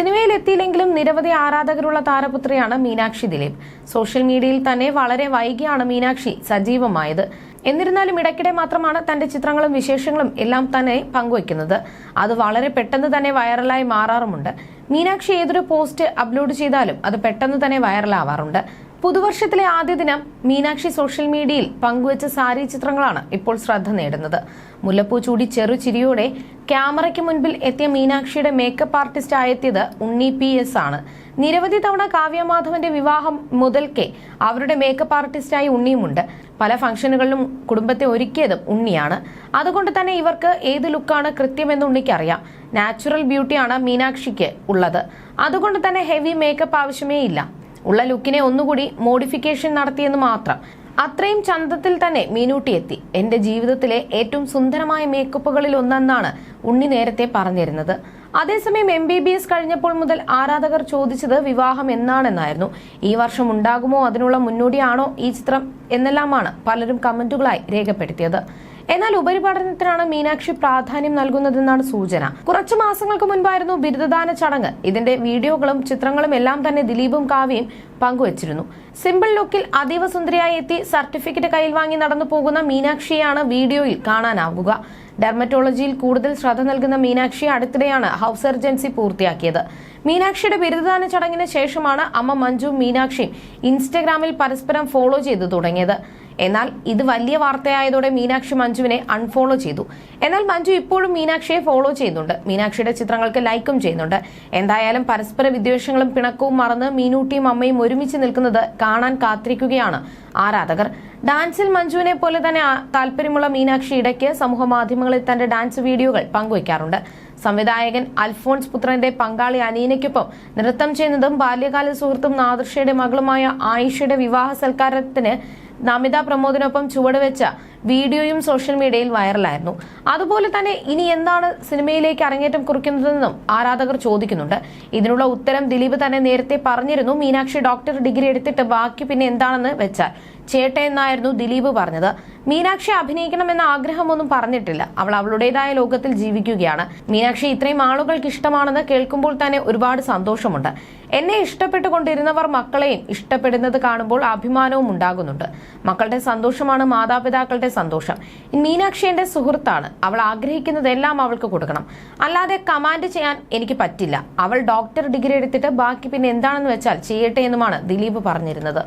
സിനിമയിൽ എത്തിയില്ലെങ്കിലും നിരവധി ആരാധകരുള്ള താരപുത്രിയാണ് മീനാക്ഷി ദിലീപ്. സോഷ്യൽ മീഡിയയിൽ തന്നെ വളരെ വൈകിയാണ് മീനാക്ഷി സജീവമായത്. എന്നിരുന്നാലും ഇടയ്ക്കിടെ മാത്രമാണ് തന്റെ ചിത്രങ്ങളും വിശേഷങ്ങളും എല്ലാം തന്നെ പങ്കുവയ്ക്കുന്നത്. അത് വളരെ പെട്ടെന്ന് തന്നെ വൈറലായി മാറാറുമുണ്ട്. മീനാക്ഷി ഏതൊരു പോസ്റ്റ് അപ്ലോഡ് ചെയ്താലും അത് പെട്ടെന്ന് തന്നെ വൈറലാവാറുണ്ട്. പുതുവർഷത്തിലെ ആദ്യ ദിനം മീനാക്ഷി സോഷ്യൽ മീഡിയയിൽ പങ്കുവച്ച സാരി ചിത്രങ്ങളാണ് ഇപ്പോൾ ശ്രദ്ധ നേടുന്നത്. മുല്ലപ്പൂ ചൂടി ചെറു ചിരിയോടെ ക്യാമറയ്ക്ക് മുൻപിൽ എത്തിയ മീനാക്ഷിയുടെ മേക്കപ്പ് ആർട്ടിസ്റ്റ് ആയെത്തിയത് ഉണ്ണി പി എസ് ആണ്. നിരവധി തവണ കാവ്യമാധവന്റെ വിവാഹം മുതൽക്കേ അവരുടെ മേക്കപ്പ് ആർട്ടിസ്റ്റായി ഉണ്ണിയുമുണ്ട്. പല ഫംഗ്ഷനുകളിലും കുടുംബത്തെ ഒരുക്കിയതും ഉണ്ണിയാണ്. അതുകൊണ്ട് തന്നെ ഇവർക്ക് ഏത് ലുക്കാണ് കൃത്യമെന്ന് ഉണ്ണിക്ക് അറിയാം നാച്ചുറൽ ബ്യൂട്ടിയാണ് മീനാക്ഷിക്ക് ഉള്ളത്. അതുകൊണ്ട് തന്നെ ഹെവി മേക്കപ്പ് ആവശ്യമേ ഇല്ല. ഉള്ള ലുക്കിനെ ഒന്നുകൂടി മോഡിഫിക്കേഷൻ നടത്തിയെന്ന് മാത്രം. അത്രയും ചന്തത്തിൽ തന്നെ മീനൂട്ടി എത്തി. എന്റെ ജീവിതത്തിലെ ഏറ്റവും സുന്ദരമായ മേക്കപ്പുകളിൽ ഒന്നെന്നാണ് ഉണ്ണി നേരത്തെ പറഞ്ഞിരുന്നത്. അതേസമയം എം ബി ബി എസ് കഴിഞ്ഞപ്പോൾ മുതൽ ആരാധകർ ചോദിച്ചത് വിവാഹം എന്നാണെന്നായിരുന്നു. ഈ വർഷം ഉണ്ടാകുമോ? അതിനുള്ള മുന്നോടിയാണോ ഈ ചിത്രം എന്നെല്ലാമാണ് പലരും കമന്റുകളായി രേഖപ്പെടുത്തിയത്. എന്നാൽ ഉപരിപഠനത്തിനാണ് മീനാക്ഷി പ്രാധാന്യം നൽകുന്നതെന്നാണ് സൂചന. കുറച്ചു മാസങ്ങൾക്ക് മുൻപായിരുന്നു ബിരുദദാന ചടങ്ങ്. ഇതിന്റെ വീഡിയോകളും ചിത്രങ്ങളും എല്ലാം തന്നെ ദിലീപും കാവ്യയും പങ്കുവച്ചിരുന്നു. സിമ്പിൾ ലുക്കിൽ അതീവ സുന്ദരിയായി എത്തി സർട്ടിഫിക്കറ്റ് കയ്യിൽ വാങ്ങി നടന്നു പോകുന്ന മീനാക്ഷിയാണ് വീഡിയോയിൽ കാണാനാവുക. ഡെർമറ്റോളജിയിൽ കൂടുതൽ ശ്രദ്ധ നൽകുന്ന മീനാക്ഷി അടുത്തിടെയാണ് ഹൗസ് സർജൻസി പൂർത്തിയാക്കിയത്. മീനാക്ഷിയുടെ ബിരുദദാന ചടങ്ങിന് ശേഷമാണ് അമ്മ മഞ്ജു മീനാക്ഷിയും ഇൻസ്റ്റഗ്രാമിൽ പരസ്പരം ഫോളോ ചെയ്തു തുടങ്ങിയത്. എന്നാൽ ഇത് വലിയ വാർത്തയായതോടെ മീനാക്ഷി മഞ്ജുവിനെ അൺഫോളോ ചെയ്തു. എന്നാൽ മഞ്ജു ഇപ്പോഴും മീനാക്ഷിയെ ഫോളോ ചെയ്യുന്നുണ്ട്. മീനാക്ഷിയുടെ ചിത്രങ്ങൾക്ക് ലൈക്കും ചെയ്യുന്നുണ്ട്. എന്തായാലും പരസ്പര വിദ്വേഷങ്ങളും പിണക്കവും മറന്ന് മീനൂട്ടിയും അമ്മയും ഒരുമിച്ച് നിൽക്കുന്നത് കാണാൻ കാത്തിരിക്കുകയാണ് ആരാധകർ. ഡാൻസിൽ മഞ്ജുവിനെ പോലെ തന്നെ താല്പര്യമുള്ള മീനാക്ഷി ഇടയ്ക്ക് സമൂഹ മാധ്യമങ്ങളിൽ തന്റെ ഡാൻസ് വീഡിയോകൾ പങ്കുവയ്ക്കാറുണ്ട്. സംവിധായകൻ അൽഫോൺസ് പുത്രന്റെ പങ്കാളി അനീനയ്ക്കൊപ്പം നൃത്തം ചെയ്യുന്നതും ബാല്യകാല സുഹൃത്തും നാദൃഷയുടെ മകളുമായ ആയിഷയുടെ വിവാഹ സൽക്കാരത്തിന് നമിത പ്രമോദിനൊപ്പം ചുവടുവെച്ച വീഡിയോയും സോഷ്യൽ മീഡിയയിൽ വൈറലായിരുന്നു. അതുപോലെ തന്നെ ഇനി എന്താണ് സിനിമയിലേക്ക് അരങ്ങേറ്റം കുറിക്കുന്നതെന്നും ആരാധകർ ചോദിക്കുന്നുണ്ട്. ഇതിനുള്ള ഉത്തരം ദിലീപ് തന്നെ നേരത്തെ പറഞ്ഞിരുന്നു. മീനാക്ഷി ഡോക്ടർ ഡിഗ്രി എടുത്തിട്ട് ബാക്കി പിന്നെ എന്താണെന്ന് വെച്ചാൽ ചേട്ട എന്നായിരുന്നു ദിലീപ് പറഞ്ഞത്. മീനാക്ഷി അഭിനയിക്കണമെന്ന ആഗ്രഹമൊന്നും പറഞ്ഞിട്ടില്ല. അവൾ അവളുടേതായ ലോകത്തിൽ ജീവിക്കുകയാണ്. മീനാക്ഷി ഇത്രയും ആളുകൾക്ക് ഇഷ്ടമാണെന്ന് കേൾക്കുമ്പോൾ തന്നെ ഒരുപാട് സന്തോഷമുണ്ട്. എന്നെ ഇഷ്ടപ്പെട്ടുകൊണ്ടിരുന്നവർ മക്കളെയും ഇഷ്ടപ്പെടുന്നത് കാണുമ്പോൾ അഭിമാനവും ഉണ്ടാകുന്നുണ്ട്. മക്കളുടെ സന്തോഷമാണ് മാതാപിതാക്കളുടെ സന്തോഷം. മീനാക്ഷി എന്റെ സുഹൃത്താണ്. അവൾ ആഗ്രഹിക്കുന്നതെല്ലാം അവൾക്ക് കൊടുക്കണം. അല്ലാതെ കമാൻഡ് ചെയ്യാൻ എനിക്ക് പറ്റില്ല. അവൾ ഡോക്ടർ ഡിഗ്രി എടുത്തിട്ട് ബാക്കി പിന്നെ എന്താണെന്ന് വെച്ചാൽ ചെയ്യട്ടെ എന്നുമാണ് ദിലീപ് പറഞ്ഞിരുന്നത്.